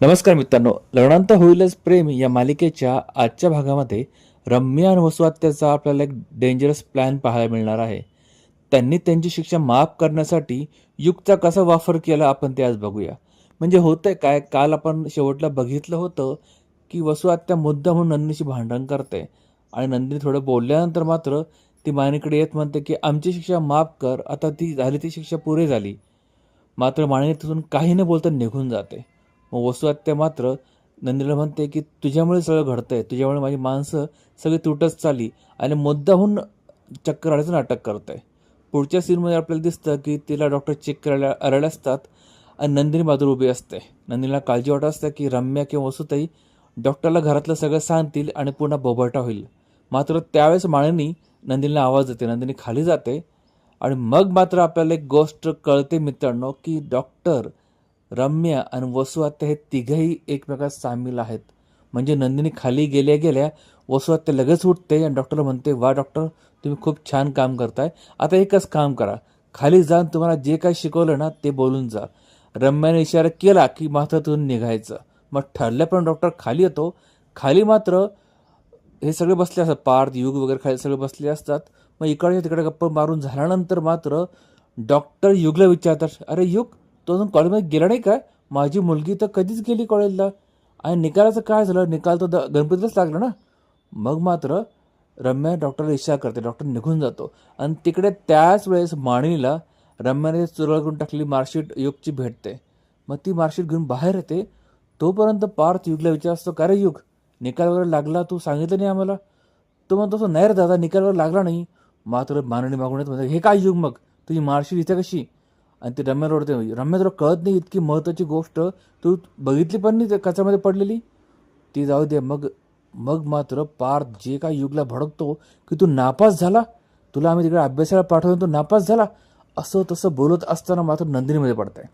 नमस्कार मित्रांनो लग्नांत होईलच प्रेम या मालिकेच्या आजच्या भागामध्ये रम्या आणि वसुआत्याचा आपल्याला एक डेंजरस प्लॅन पाहायला मिळणार आहे. त्यांनी त्यांची शिक्षा माफ करण्यासाठी युगचा कसा वापर केला आपण ते आज बघूया. म्हणजे होतंय काय काल आपण शेवटला बघितलं होतं की वसुआत्या मुद्दा म्हणून नंदिनीशी भांडण करते. आणि नंदिनी थोडं बोलल्यानंतर मात्र ती माणीकडे येत म्हणते की आमची शिक्षा माफ कर आता ती झाली ती शिक्षा पुरे झाली. मात्र माणिक तिथून काही न बोलता निघून जाते. मग वसुहत्या मात्र नंदिनीला म्हणते की तुझ्यामुळे सगळं घडतंय. तुझ्यामुळे माझी माणसं सगळी तुटत चालली आणि मुद्दाहून चक्कर आल्याचं नाटक करत आहे पुढच्या सीनमध्ये आपल्याला दिसतं की तिला डॉक्टर चेक करायला आलेले असतात आणि नंदिनी बाजूला उभी असते. नंदिनीला काळजी वाटत असते की रम्या किंवा वसुताई डॉक्टरला घरातलं सगळं सांगतील आणि पुन्हा बोबटा होईल. मात्र त्यावेळेस माळणी नंदिनीला आवाज देते. नंदिनी खाली जाते आणि मग मात्र आपल्याला एक गोष्ट कळते मित्रांनो की डॉक्टर रम्या आणि वसुआत्या हे तिघही एकमेकात सामील आहेत. म्हणजे नंदिनी खाली गेल्या गेल्या वसुहत्या लगेच उठते आणि डॉक्टरला म्हणते वा डॉक्टर तुम्ही खूप छान काम करताय. आता एकच काम करा. खाली जाऊन तुम्हाला जे काय शिकवलं ना ते बोलून जा. रम्याने इशारा केला की मात्र तिथून निघायचं. मग ठरल्यापर्यंत डॉक्टर खाली येतो. खाली मात्र हे सगळे बसले असतात. पार्थ युग वगैरे खाली सगळे बसले असतात. मग इकडच्या तिकडे गप्पा मारून झाल्यानंतर मात्र डॉक्टर युगला विचारतात अरे युग तो अजून कॉलेजमध्ये गेला नाही काय माझी मुलगी तर कधीच गेली कॉलेजला आणि निकालाचं काय झालं? निकाल तर द- गणपतीलाच लागला ना? मग मात्र रम्या डॉक्टरला इशारा करते. डॉक्टर निघून जातो. आणि तिकडे त्याच वेळेस माणीला रम्याने चुरळ करून टाकलेली मार्कशीट युगची भेटते. मग ती मार्कशीट घेऊन बाहेर येते. तोपर्यंत पार्थ युगला विचार असतो का रे युग? निकाल वगैरे लागला तू? सांगितलं नाही आम्हाला? तो म्हणतो असं नाही रे दादा निकाल वगैरे लागला नाही. मात्र मानणी मागून येत म्हणते हे काय युग मग? तुझी मार्कशीट इथे कशी? आणि ते रम्या रोडते रम्या तुला कळत नाही इतकी महत्त्वाची गोष्ट. तू बघितली पण नाही त्या कचामध्ये पडलेली? ती जाऊ दे. मग मग मात्र पार्थ जे काय युगला भडकतो की तू नापास झाला. तुला आम्ही तिकडे अभ्यासाला पाठवून तू नापास झाला. असं तसं बोलत असताना मात्र नंदिनीमध्ये पडतंय.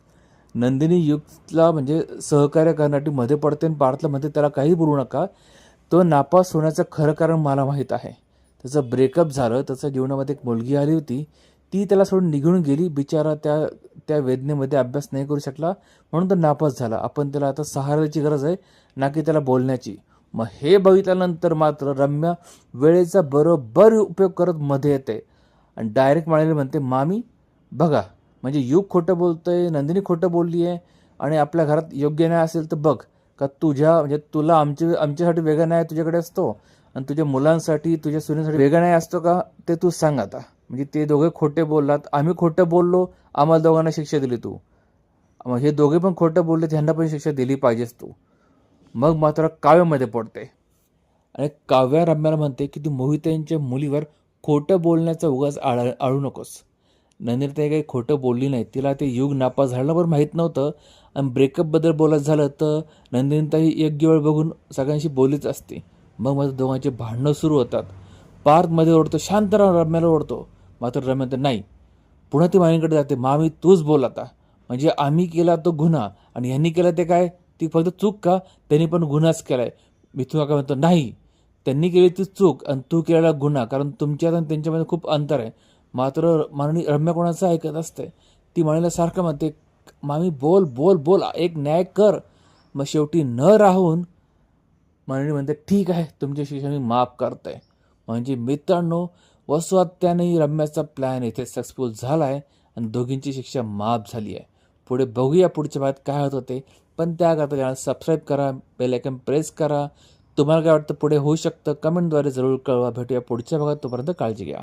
नंदिनी युगला म्हणजे सहकार्य करण्यासाठी मध्ये पडते आणि पार्थला म्हणते त्याला काही बोलू नका. तो नापास होण्याचं खरं कारण मला माहीत आहे. त्याचं ब्रेकअप झालं. त्याच्या जीवनामध्ये एक मुलगी आली होती. ती त्याला सोडून निघून गेली. बिचारा त्या त्या वेदनेमध्ये अभ्यास नाही करू शकला. म्हणून तो नापास झाला. आपण त्याला आता सहाराची गरज आहे ना की त्याला बोलण्याची. मग हे बघितल्यानंतर मात्र रम्या वेळेचा बरोबर उपयोग करत मध्ये येते. आणि डायरेक्ट माळेले म्हणते मामी बघा म्हणजे युग खोटं बोलतंय नंदिनी खोटं बोलली आहे आणि आपल्या घरात योग्य नाही असेल तर बघ का तुझ्या म्हणजे तुला आमच्या आमच्यासाठी वेगळा नाही तुझ्याकडे असतो आणि तुझ्या मुलांसाठी तुझ्या सुनेसाठी वेगळा नाही असतो का ते तू सांग आता. म्हणजे ते दोघे खोटे बोललात. आम्ही खोटं बोललो आम्हाला दोघांना शिक्षा दिली तू. मग हे दोघे पण खोटं बोलले त्यांना पण शिक्षा दिली पाहिजेस तू. मग मात्र काव्यामध्ये पडते. आणि काव्या रम्याला म्हणते की तू मोहितेंच्या मुलीवर खोटं बोलण्याचा उगाच आळ आळू नकोस. नंदिनी ते काही खोटं बोलली नाही. तिला ते युग नापास झाल्यावर माहीत नव्हतं. आणि ब्रेकअपबद्दल बोलत झालं तर नंदिनीताही योग्य वेळ बघून सगळ्यांशी बोलीच असते. मग माझं दोघांचे भांडणं सुरू होतात. पार्कमध्ये ओढतो शांत रम्याला ओढतो. मात्र रम्या म्हणते नाही. पुन्हा ती मामीकडे जाते मामी तूच बोल आता. म्हणजे आम्ही केला तो गुन्हा. आणि ह्यांनी केला ते काय? ती फक्त चूक का? त्यांनी पण गुन्हाच केलाय. मिथुन काका म्हणतो नाही. त्यांनी केली ती चूक आणि तू केलेला गुन्हा. कारण तुमच्यात आणि त्यांच्यामध्ये खूप अंतर आहे. मात्र माननी रम्या कोणाचं ऐकत असते? ती माणीला सारखं म्हणते मामी बोल बोल बोल. एक न्याय कर. मग शेवटी न राहून माननी म्हणते ठीक आहे. तुमच्या शिक्षा मी माफ करते म्हणजे मित्रांनो वसुहत्यानेही रम्याचा प्लॅन इथे सक्सेसफुल झाला आहे आणि दोघींची शिक्षा माफ झाली आहे. पुढे बघूया पुढच्या भागात काय होत होते. पण त्याकरता चॅनल सबस्क्राईब करा बेलायकन प्रेस करा. तुम्हाला काय वाटतं पुढे होऊ शकतं? कमेंटद्वारे जरूर कळवा. भेटूया पुढच्या भागात. तोपर्यंत काळजी घ्या.